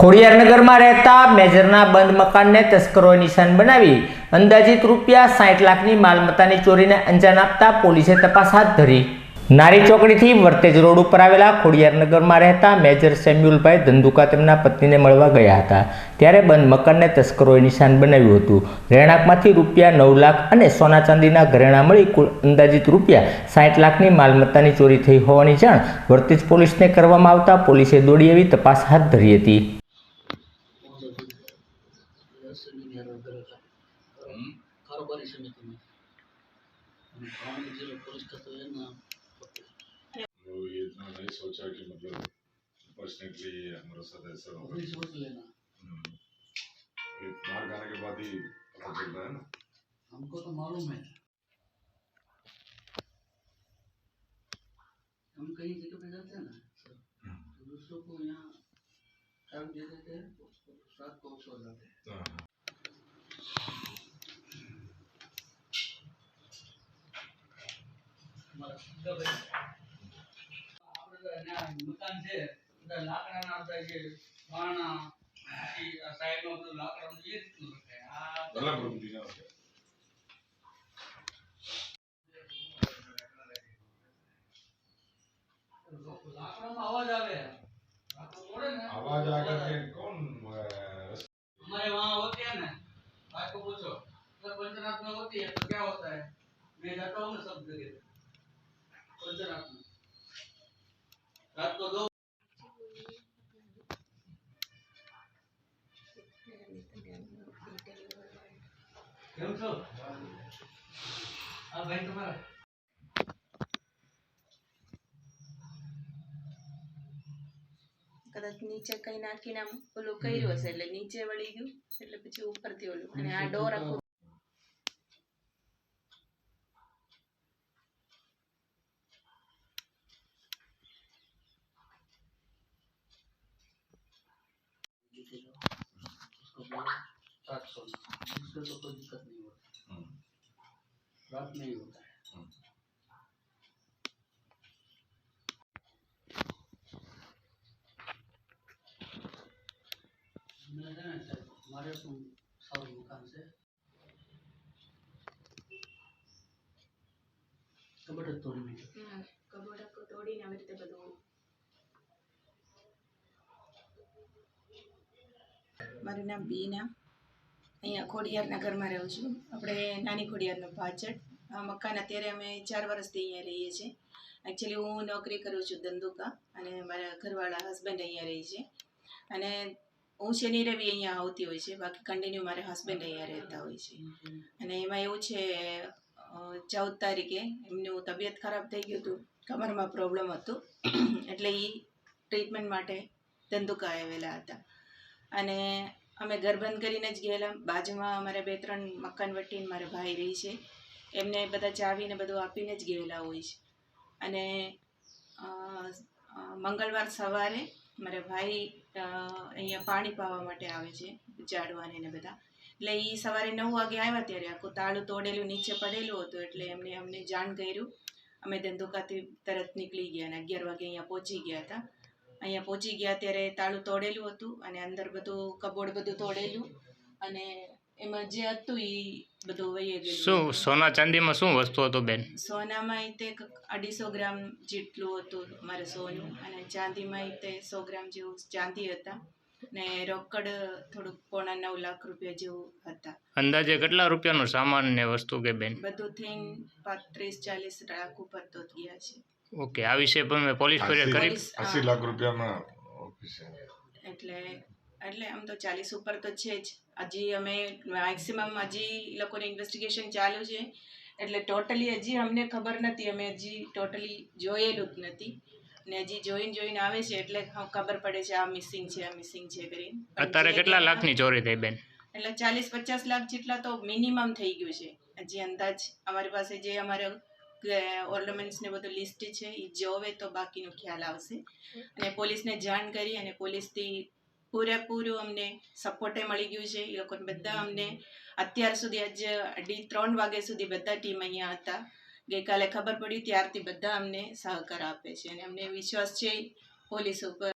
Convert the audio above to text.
ખોડિયારનગરમાં રહેતા મેજરના બંધ મકાનને તસ્કરોએ નિશાન બનાવી અંદાજિત રૂપિયા સાઠ લાખની માલમત્તાની ચોરીને અંજામ આપતા પોલીસે તપાસ હાથ ધરી. નારી ચોકડીથી વર્તેજ રોડ ઉપર આવેલા ખોડિયારનગરમાં રહેતા મેજર સેમ્યુલભાઈ ધંધુકા તેમના પત્નીને મળવા ગયા હતા. ત્યારે બંધ મકાનને તસ્કરોએ નિશાન બનાવ્યું હતું. રહેણાંકમાંથી રૂપિયા નવ લાખ અને સોના ચાંદીના ઘરેણાં મળી કુલ અંદાજિત રૂપિયા સાઠ લાખની માલમત્તાની ચોરી થઈ હોવાની જાણ વર્તેજ પોલીસને કરવામાં આવતા પોલીસે દોડી એવી તપાસ હાથ ધરી હતી. ये इतना नहीं सोचा कि मतलब पर्सनली हमारे साथ ऐसा होगा सोच लेना। हम्म। बाहर खाने के बाद ही पता चल है ना। हमको तो मालूम है। हम कहीं जगह पे जाते हैं ना तो दूसरों को यहाँ टाइम दे देते हैं रात को सो जाते हैं। हाँ, हाँ। મકાન છે બધા લાકડાના બધા જે બારણા પછી આ સાઈડમાં બધું લાકડાનું એ રીતનું રખાય આ अलग रूम दिया होगा લાકડામાં અવાજ આવે લાકડું તોડે ને आवाज आकर के कौन अ, हमारे वहाँ होते हैं ना भाई को पूछो अगर पंचनाथ में होती है तो क्या होता है मैं जाता हूँ ना सब जगह पंचनाथ में रात को दो કેમ છો આ ભાઈ તમારા કદાચ નીચે કઈ નાખીને આમ ઓલું કર્યું હશે એટલે નીચે વળી ગયું એટલે પછી ઉપરથી ઓલું અને આ ડોર આખું उसको बोलो रात सोना उससे तो कोई दिक्कत नहीं होती हम्म, रात में ही होता है हम्म। મેં છે ને સાહેબ, મારે શું સારું મકાન છે કબડ જ તોડી નાખ્યું હમ, કબોર્ડ આખું તોડીને આવી રીતે બધું મારું નામ બીના. અહીંયા ખોડિયારના ઘરમાં રહું છું. આપણે નાની ખોડિયારનો આ મકાન અત્યારે અમે ચાર વર્ષથી અહીંયા રહીએ છીએ. એકચ્યુઅલી હું નોકરી કરું છું ધંધુકા અને મારા ઘરવાળા હસબન્ડ અહીંયા રહે છે. અને હું શનિ રવિ અહીંયા આવતી હોય છે. બાકી કન્ટિન્યુ મારા હસબન્ડ અહીંયા રહેતા હોય છે. અને એમાં એવું છે ચૌદ તારીખે એમનું તબિયત ખરાબ થઈ ગયું હતું. કમરમાં પ્રોબ્લેમ હતું. એટલે એ ટ્રીટમેન્ટ માટે ધંધુકા આવેલા હતા. અને અમે ઘર બંધ કરીને જ ગયેલા. બાજુમાં અમારે બે ત્રણ મકાન વટીને મારા ભાઈ રહી છે. એમને બધા ચાવીને બધું આપીને જ ગયેલા હોય છે. અને મંગળવાર સવારે મારા ભાઈ અહીંયા પાણી પાવા માટે આવે છે, ઝાડવાને ને બધા. એટલે એ સવારે નવ વાગે આવ્યા ત્યારે આખું તાળું તોડેલું, નીચે પડેલું હતું એટલે એમને અમને જાણ કર્યું. અમે ધંધુકાથી તરત નીકળી ગયા અને અગિયાર વાગે અહીંયા પહોંચી ગયા હતા. અહીંયા પહોંચી ગયા ત્યારે તાળું તોડેલું હતું અને અંદર બધું કબોર્ડ બધું તોડેલું. અને એમાં જે હતું એ બધું વહી ગયું. શું સોના ચાંદીમાં શું વસ્તુ હતું બેન? સોનામાં તે અઢીસો ગ્રામ જેટલું હતું મારે સોનું અને ચાંદીમાં તે સો ગ્રામ જેવું ચાંદી હતા. ને રોકડ થોડુંક પોણા નવ લાખ રૂપિયા જેવું હતા. અંદાજે કેટલા રૂપિયાનો સામાન ને વસ્તુ કે બેન? બધું થઈને પાંત્રીસ ચાલીસ લાખ ઉપર તો ગયા છે. ઓકે આ વિશે પણ મેં પોલીસ ફરિયાદ કરી એસી લાખ રૂપિયામાં ઓફિસે એટલે એટલે આમ તો ચાલીસ ઉપર તો છે જ. હજી અમે મેક્સિમમ હજી એ લોકોને ઇન્વેસ્ટિગેશન ચાલુ છે. એટલે ટોટલી હજી અમને ખબર નથી અમે હજી ટોટલી જોયેલું જ નથી. ને હજી જોઈને જોઈને આવે છે એટલે ખબર પડે છે આ મિસિંગ છે આ મિસિંગ છે કરીને. અત્યારે કેટલા લાખની ચોરી થઈ બેન? એટલે ચાલીસ પચાસ લાખ જેટલા તો મિનિમમ થઈ ગયું છે. હજી અંદાજ અમારી પાસે જે અમારે ઓર્નામેન્ટ્સ ને બધું લિસ્ટ છે એ જોવે તો બાકીનો ખ્યાલ આવશે. અને પોલીસને જાણ કરી અને પોલીસથી પૂરેપૂરું અમને સપોર્ટે મળી ગયું છે. એ લોકોને બધા અમને અત્યાર સુધી આજે અઢી ત્રણ વાગ્યા સુધી બધા ટીમ અહીંયા હતા. ગઈકાલે ખબર પડી ત્યારથી બધા અમને સહકાર આપે છે. અને અમને વિશ્વાસ છે પોલીસ ઉપર.